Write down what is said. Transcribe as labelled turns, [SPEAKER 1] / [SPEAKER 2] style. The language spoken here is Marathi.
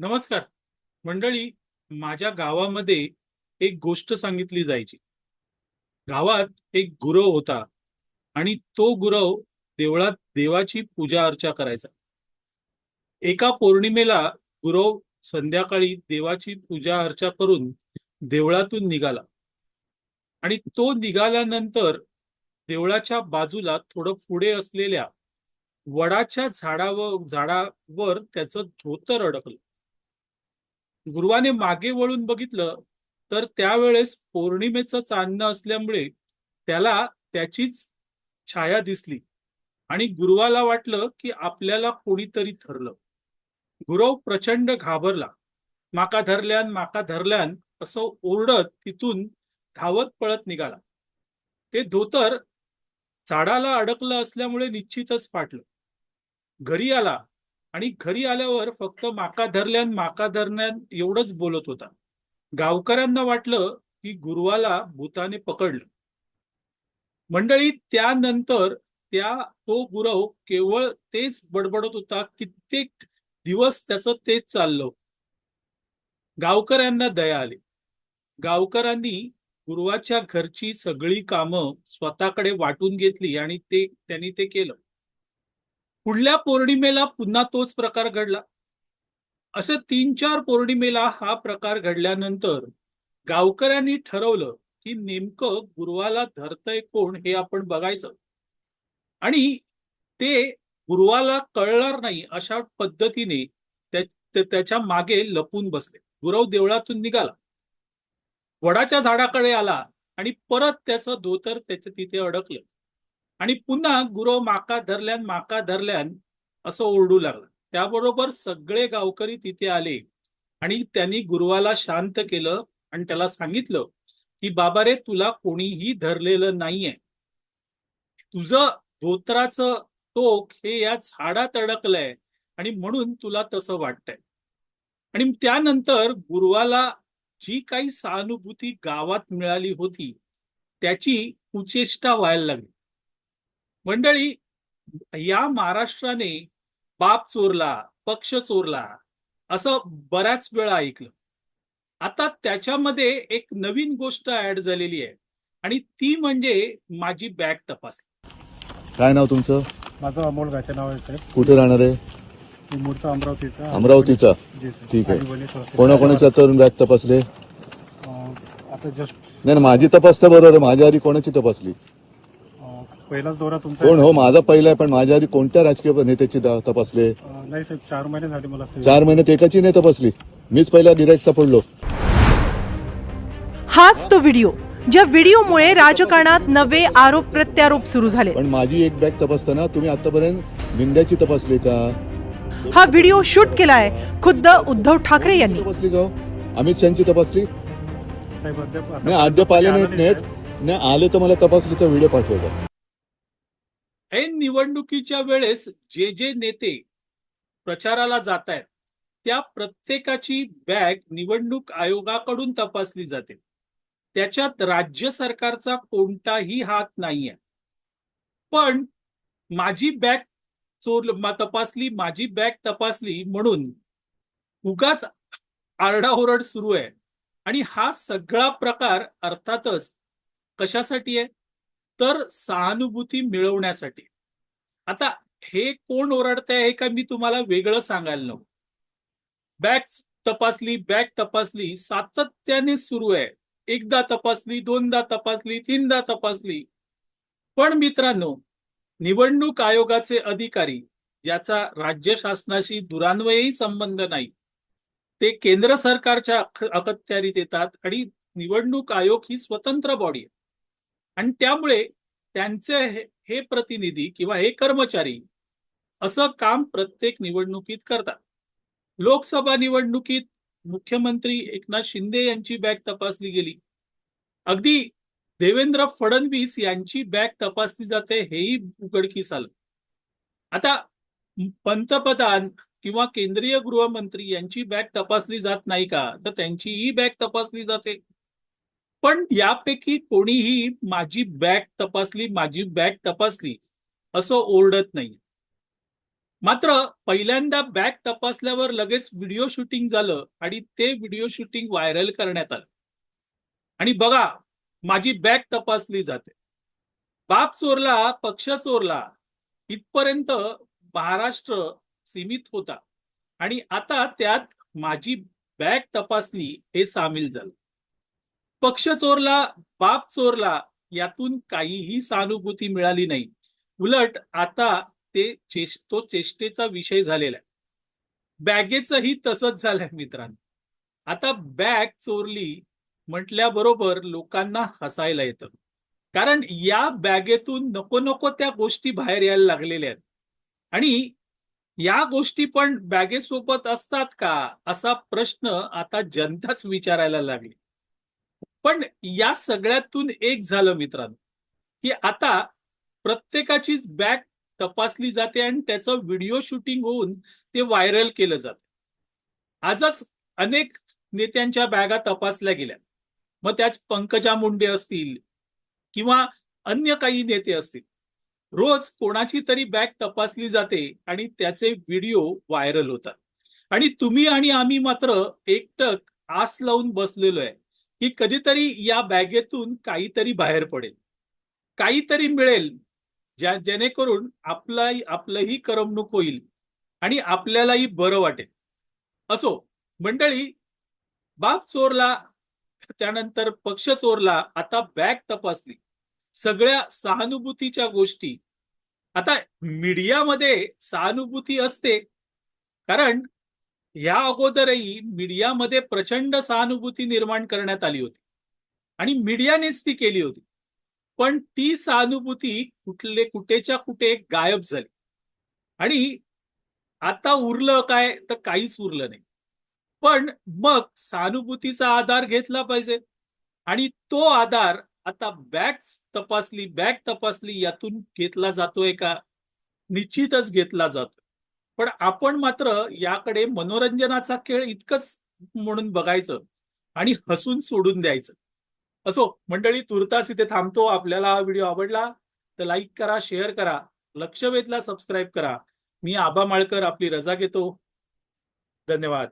[SPEAKER 1] नमस्कार. मंडळी माझ्या गावामध्ये एक गोष्ट सांगितली जायची. गावात एक गुरव होता आणि तो गुरव देवळात देवाची पूजा अर्चा करायचा. एका पौर्णिमेला गुरव संध्याकाळी देवाची पूजा अर्चा करून देवळातून निघाला. आणि तो निघाल्यानंतर देवळाच्या बाजूला थोडं पुढे असलेल्या वडाच्या झाडावर झाडावर त्याचं धोतर अडकलं. गुरुवाने मागे वळून बघितलं तर त्यावेळेस पौर्णिमेचं चांदणं असल्यामुळे त्याला त्याचीच छाया दिसली. आणि गुरुवाला वाटलं की आपल्याला कोणीतरी धरलं गुरव प्रचंड घाबरला. माका धरल्यान माका धरल्यान असं ओरडत तिथून धावत पळत निघाला. ते धोतर झाडाला अडकलं असल्यामुळे निश्चितच फाटलं. घरी आला. आणि घरी आल्यावर फक्त माका धरल्यान माका धरण्या एवढंच बोलत होता. गावकऱ्यांना वाटलं की गुरुवाला भूताने पकडलं. मंडळी त्यानंतर त्या तो गुरव केवळ तेच बडबडत होता कित्येक दिवस त्याचं तेच चाललं गावकऱ्यांना दया आली. गावकऱ्यांनी गुरुवाच्या घरची सगळी कामं स्वतःकडे वाटून घेतली आणि ते त्यांनी ते केलं. पुढल्या पौर्णिमेला पुन्हा तोच प्रकार घडला. असं तीन चार पौर्णिमेला हा प्रकार घडल्यानंतर गावकऱ्यांनी ठरवलं की नेमकं गुरुवाला धरतय कोण हे आपण बघायचं. आणि ते गुरुवाला कळणार नाही अशा पद्धतीने त्याच्यामागे लपून बसले. गुरव देवळातून निघाला. वडाच्या झाडाकडे आला आणि परत त्याचं धोतर त्याचं तिथे अडकलं. आणि पुन्हा गुरव माका धरल्यान माका धरल्यान असं ओरडू लागला. त्याबरोबर सगळे गावकरी तिथे आले आणि त्यांनी गुरुवाला शांत केलं आणि त्याला सांगितलं की बाबा रे तुला कोणीही धरलेलं नाहीये. तुझं धोत्राचं टोक हे या झाडात अडकलंय आणि म्हणून तुला तसं वाटतंय. आणि त्यानंतर गुरुवाला जी काही सहानुभूती गावात मिळाली होती त्याची कुचेष्टा व्हायला लागली. मंडळी या महाराष्ट्राने बाप चोरला पक्ष चोरला असं बऱ्याच वेळा ऐकलं. आता त्याच्यामध्ये एक नवीन गोष्ट ऍड झालेली आहे आणि ती म्हणजे माझी बॅग तपासली
[SPEAKER 2] काय नाव तुमचं?
[SPEAKER 3] माझं अमोल गाठे नाव आहे साहेब.
[SPEAKER 2] कुठे राहणार आहे?
[SPEAKER 3] मी मूळचा अमरावतीचा.
[SPEAKER 2] अमरावतीचा.
[SPEAKER 3] जी.
[SPEAKER 2] ठीक आहे.
[SPEAKER 3] संस्थेचा.
[SPEAKER 2] कोणाकोणाच्या तरुण बॅग तपासले?
[SPEAKER 3] अं, आता जस्ट
[SPEAKER 2] नाही नाही, माझी तपासता बरोबर आहे. माझ्या आधी कोणाची तपासली?
[SPEAKER 3] पहिलाच दौरा तुमचा
[SPEAKER 2] कोण? हो. माझा पहिला आहे पण माझ्या आधी कोणत्या राजकीय नेत्याची दा- तपासले?
[SPEAKER 3] अं, नाही साहेब चार महिने झाले मला सेवेत.
[SPEAKER 2] चार महिन्यात एकाची नाही तपासली. मीच पहिला गिरायक सापडलो.
[SPEAKER 4] हाच तो व्हिडिओ ज्या व्हिडिओमुळे राजकारणात नवे आरोप प्रत्यारोप सुरू झाले.
[SPEAKER 2] पण माझी एक बॅग तपासताना तुम्ही आतापर्यंत निंद्याची तपासली का?
[SPEAKER 4] हा व्हिडिओ शूट केलाय खुद्द उद्धव ठाकरे यांनी.
[SPEAKER 2] तपासली का हो? अमित शहाची तपासली?
[SPEAKER 3] साहेब अद्याप
[SPEAKER 2] नाही अद्याप आले नाहीत. नाही आले तर मला तपासलीचा व्हिडिओ पाठवला
[SPEAKER 1] ऐन निवडणुकीच्या वेळेस जे जे नेते प्रचाराला जात आहेत त्या प्रत्येकाची बॅग निवडणूक आयोगाकडून तपासली जाते. त्याच्यात राज्य सरकारचा कोणताही हात नाहीये. पण माझी बॅग चोर तपासली माझी बॅग तपासली म्हणून उगाच आरडाओरड सुरू आहे. आणि हा सगळा प्रकार अर्थातच कशासाठी आहे? तर सहानुभूती मिळवण्यासाठी. आता हे कोण ओरडतंय हे का मी तुम्हाला वेगळं सांगायला नको. बॅग तपासली बॅग तपासली सातत्याने सुरू आहे. एकदा तपासली दोनदा तपासली तीनदा तपासली. पण मित्रांनो निवडणूक आयोगाचे अधिकारी ज्याचा राज्य शासनाशी दुरान्वयही संबंध नाही ते केंद्र सरकारच्या अखत्यारीत येतात आणि निवडणूक आयोग ही स्वतंत्र बॉडी आहे. आणि त्यामुळे त्यांचे हे- प्रतिनिधी किंवा हे कर्मचारी असं काम प्रत्येक निवडणुकीत करतात. लोकसभा निवडणुकीत मुख्यमंत्री एकनाथ शिंदे यांची बॅग तपासली गेली. अगदी देवेंद्र फडणवीस यांची बॅग तपासली जाते हेही उघडकीस आलं. आता पंतप्रधान किंवा केंद्रीय गृहमंत्री यांची बॅग तपासली जात नाही का? तर त्यांची ही बॅग तपासली जाते. पण यापैकी कोणीही माझी बॅग तपासली माझी बॅग तपासली असं ओरडत नाही. मात्र पहिल्यांदा बॅग तपासल्यावर लगेच व्हिडिओ शूटिंग झालं आणि ते व्हिडिओ शूटिंग व्हायरल करण्यात आलं. आणि बघा माझी बॅग तपासली जाते. बाप चोरला पक्ष चोरला इथपर्यंत महाराष्ट्र सीमित होता. आणि आता त्यात माझी बॅग तपासली हे सामील झालं. पक्ष चोरला बाप चोरला यातून काहीही सहानुभूती मिळाली नाही. उलट आता ते चेश तो चेष्टेचा विषय झालेला आहे. बॅगेचंही तसंच झालंय मित्रांनो. आता बॅग चोरली म्हटल्याबरोबर लोकांना हसायला येतं. कारण या बॅगेतून नको नको त्या गोष्टी बाहेर यायला लागलेल्या आहेत. आणि या गोष्टी पण बॅगेसोबत असतात का? असा प्रश्न आता जनताच विचारायला लागली. पण या सगळ्यातून एक झालं मित्रांनो की आता प्रत्येकाचीच बॅग तपासली जाते आणि त्याचं व्हिडिओ शूटिंग होऊन ते व्हायरल केलं जातं. आजच अनेक नेत्यांच्या बॅगा तपासल्या गेल्या मग त्याच पंकजा मुंडे असतील किंवा अन्य काही नेते असतील. रोज कोणाची तरी बॅग तपासली जाते आणि त्याचे व्हिडिओ व्हायरल होतात. आणि तुम्ही आणि आम्ही मात्र एकटक आस लावून बसलेलो आहे. की कधीतरी या बॅगेतून काहीतरी बाहेर पडेल. काहीतरी मिळेल ज्या जेणेकरून आपला आपलंही करमणूक होईल आणि आपल्यालाही बरं वाटेल. असो मंडळी बाप चोरला त्यानंतर पक्ष चोरला आता बॅग तपासली. सगळ्या सहानुभूतीच्या गोष्टी. आता मीडियामध्ये सहानुभूती असते. कारण या अगोदरही मीडियामध्ये प्रचंड सहानुभूती निर्माण करण्यात आली होती. आणि मीडियानेच ती केली होती. पण ती सहानुभूती कुठले कुठेच्या कुठे गायब झाली. आणि आता उरलं काय? तर काहीच उरलं नाही. पण मग सहानुभूतीचा आधार घेतला पाहिजे. आणि तो आधार आता बॅग तपासली बॅग तपासली यातून घेतला जातोय का? निश्चितच घेतला जातो पण आपण मात्र याकडे मनोरंजनाचा खेळ इतकंच म्हणून बघायचं आणि हसून सोडून द्यायचं. असो मंडळी तुर्तास इथे थांबतो. आपल्याला हा व्हिडिओ आवडला तर लाईक करा शेअर करा लक्ष वेधला सबस्क्राईब करा. मी आबा माळकर आपली रजा घेतो. धन्यवाद.